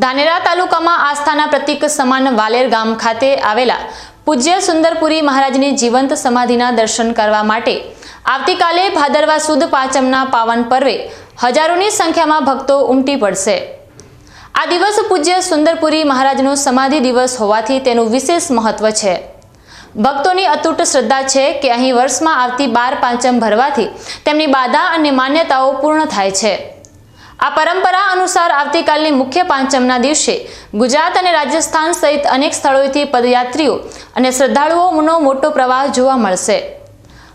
ધાનેરા તાલુકામાં આસ્થાના પ્રતીક સમાન વાલેર ગામ ખાતે આવેલા પૂજ્ય સુંદરપુરી મહારાજની જીવંત સમાધિના દર્શન કરવા માટે આવતીકાલે ભાદરવા સુદ પાંચમના પાવન પર્વે હજારોની સંખ્યામાં ભક્તો ઉમટી પડશે. આ દિવસ પૂજ્ય સુંદરપુરી મહારાજનો સમાધિ દિવસ હોવાથી તેનું વિશેષ મહત્વ છે. ભક્તોની અતૂટ શ્રદ્ધા છે કે અહીં વર્ષમાં આવતી બાર પાંચમ ભરવાથી તેમની બાધા અને માન્યતાઓ પૂર્ણ થાય છે. આ પરંપરા અનુસાર આવતીકાલની મુખ્ય પાંચમના દિવસે ગુજરાત અને રાજસ્થાન સહિત અનેક સ્થળોએથી પદયાત્રીઓ અને શ્રદ્ધાળુઓનો મોટો પ્રવાહ જોવા મળશે.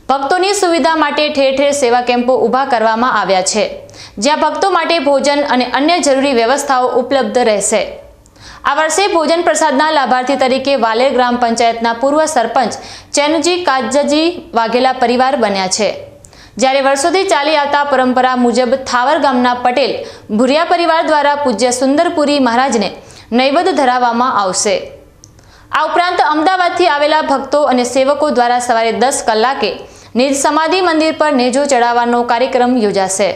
ભક્તોની સુવિધા માટે ઠેર ઠેર સેવા કેમ્પો ઊભા કરવામાં આવ્યા છે, જ્યાં ભક્તો માટે ભોજન અને અન્ય જરૂરી વ્યવસ્થાઓ ઉપલબ્ધ રહેશે. આ વર્ષે ભોજન પ્રસાદના લાભાર્થી તરીકે વાલેર ગ્રામ પંચાયતના પૂર્વ સરપંચ ચેનજી કાજજી વાઘેલા પરિવાર બન્યા છે. જ્યારે વર્ષોથી ચાલી આવતા પરંપરા મુજબ થાવર ગામના પટેલ ભુરિયા પરિવાર દ્વારા પૂજ્ય સુંદરપુરી મહારાજને નૈવેદ્ય ધરાવવામાં આવશે. આ ઉપરાંત અમદાવાદથી આવેલા ભક્તો અને સેવકો દ્વારા સવારે દસ કલાકે નિજ સમાધિ મંદિર પર નેજો ચડાવવાનો કાર્યક્રમ યોજાશે.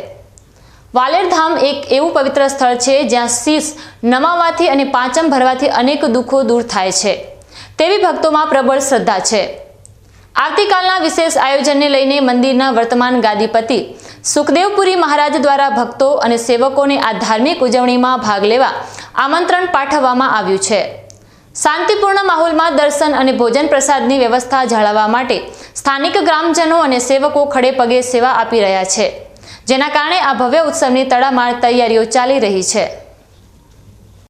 વાલેરધામ એક એવું પવિત્ર સ્થળ છે જ્યાં શીશ નમાવવાથી અને પાંચમ ભરવાથી અનેક દુઃખો દૂર થાય છે. તેવી ભક્તોમાં પ્રબળ શ્રદ્ધા છે. આવતીકાલના વિશેષ આયોજનને લઈને મંદિરના વર્તમાન ગાદીપતિ સુખદેવપુરી મહારાજ દ્વારા ભક્તો અને સેવકોને આ ધાર્મિક ઉજવણીમાં ભાગ લેવા આમંત્રણ પાઠવવામાં આવ્યું છે. શાંતિપૂર્ણ માહોલમાં દર્શન અને ભોજન પ્રસાદની વ્યવસ્થા જાળવવા માટે સ્થાનિક ગ્રામજનો અને સેવકો ખડે પગે સેવા આપી રહ્યા છે. જેના કારણે આ ભવ્ય ઉત્સવની તડામાર તૈયારીઓ ચાલી રહી છે.